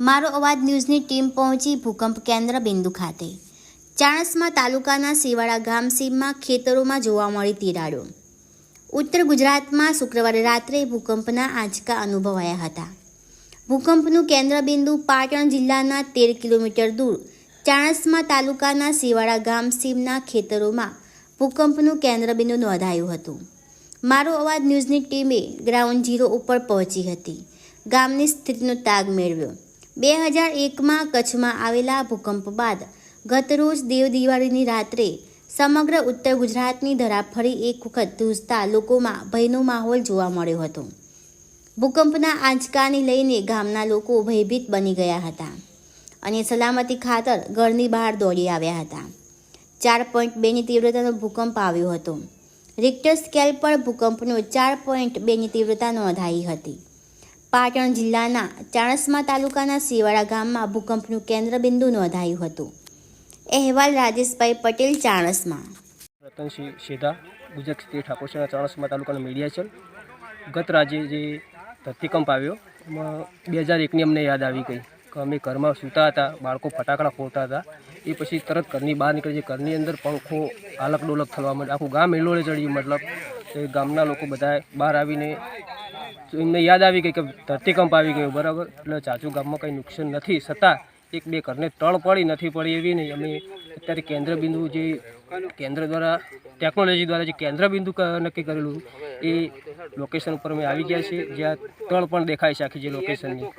મારો અવાજ ન્યૂઝની ટીમ પહોંચી ભૂકંપ કેન્દ્ર બિંદુ ખાતે. ચાણસમા તાલુકાના સીવાડા ગામ સીમમાં ખેતરોમાં જોવા મળી તિરાડો. ઉત્તર ગુજરાતમાં શુક્રવારે રાત્રે ભૂકંપના આંચકા અનુભવાયા હતા. ભૂકંપનું કેન્દ્ર બિંદુ પાટણ જિલ્લાના તેર કિલોમીટર દૂર, ચાણસમા તાલુકાના સીવાડા ગામ સીમના ખેતરોમાં ભૂકંપનું કેન્દ્ર બિંદુ નોંધાયું હતું. મારો અવાજ ન્યૂઝની ટીમે ગ્રાઉન્ડ ઝીરો ઉપર પહોંચી હતી. ગામની સ્થિતિનો તાગ મેળવ્યો. બે હજાર એકમાં કચ્છમાં આવેલા ભૂકંપ બાદ ગતરોજ દેવ દિવાળીની રાત્રે સમગ્ર ઉત્તર ગુજરાતની ધરા ફરી એક વખત ધ્રુજતા લોકોમાં ભયનો માહોલ જોવા મળ્યો હતો. ભૂકંપના આંચકાને લઈને ગામના લોકો ભયભીત બની ગયા હતા અને સલામતી ખાતર ઘરની બહાર દોડી આવ્યા હતા. ચાર પોઈન્ટ બેની તીવ્રતાનો ભૂકંપ આવ્યો હતો. રિક્ટર સ્કેલ પર ભૂકંપનો ચાર પોઈન્ટ બેની તીવ્રતા નોંધાઈ હતી. પાટણ જિલ્લાના ચાણસ્મા તાલુકાના શિવાળા ગામમાં ભૂકંપનું કેન્દ્રબિંદુ નોંધાયું હતું. અહેવાલ રાજેશભાઈ પટેલ, ચાણસ્મા. રતનસિંહ શેધા, ગુજરાત સ્ટેટ ઠાકોરસેના ચાણસ્મા તાલુકાનો મીડિયા છે ગત રાજે જે ધરતીકંપ આવ્યો, એમાં બે હજાર એકની અમને યાદ આવી ગઈ કે અમે ઘરમાં સૂતા હતા, બાળકો ફટાકડા ફોડતા હતા. એ પછી તરત ઘરની બહાર નીકળી છે ઘરની અંદર પંખો આલક ડોલક થવા માંડે, આખું ગામ એલોળે ચડ્યું. મતલબ એ ગામના લોકો બધા બહાર આવીને એમને યાદ આવી ગઈ કે ધરતીકંપ આવી ગયો, બરાબર? એટલે ચાચુ ગામમાં કંઈ નુકસાન નથી, છતાં એક બે ઘરને તળ પડી, નથી પડી એવી નહીં. અમે અત્યારે કેન્દ્રબિંદુ જે કેન્દ્ર દ્વારા, ટેકનોલોજી દ્વારા જે કેન્દ્રબિંદુ નક્કી કરેલું, એ લોકેશન ઉપર અમે આવી ગયા છીએ. જ્યાં તળ પણ દેખાય છે આખી જે લોકેશનની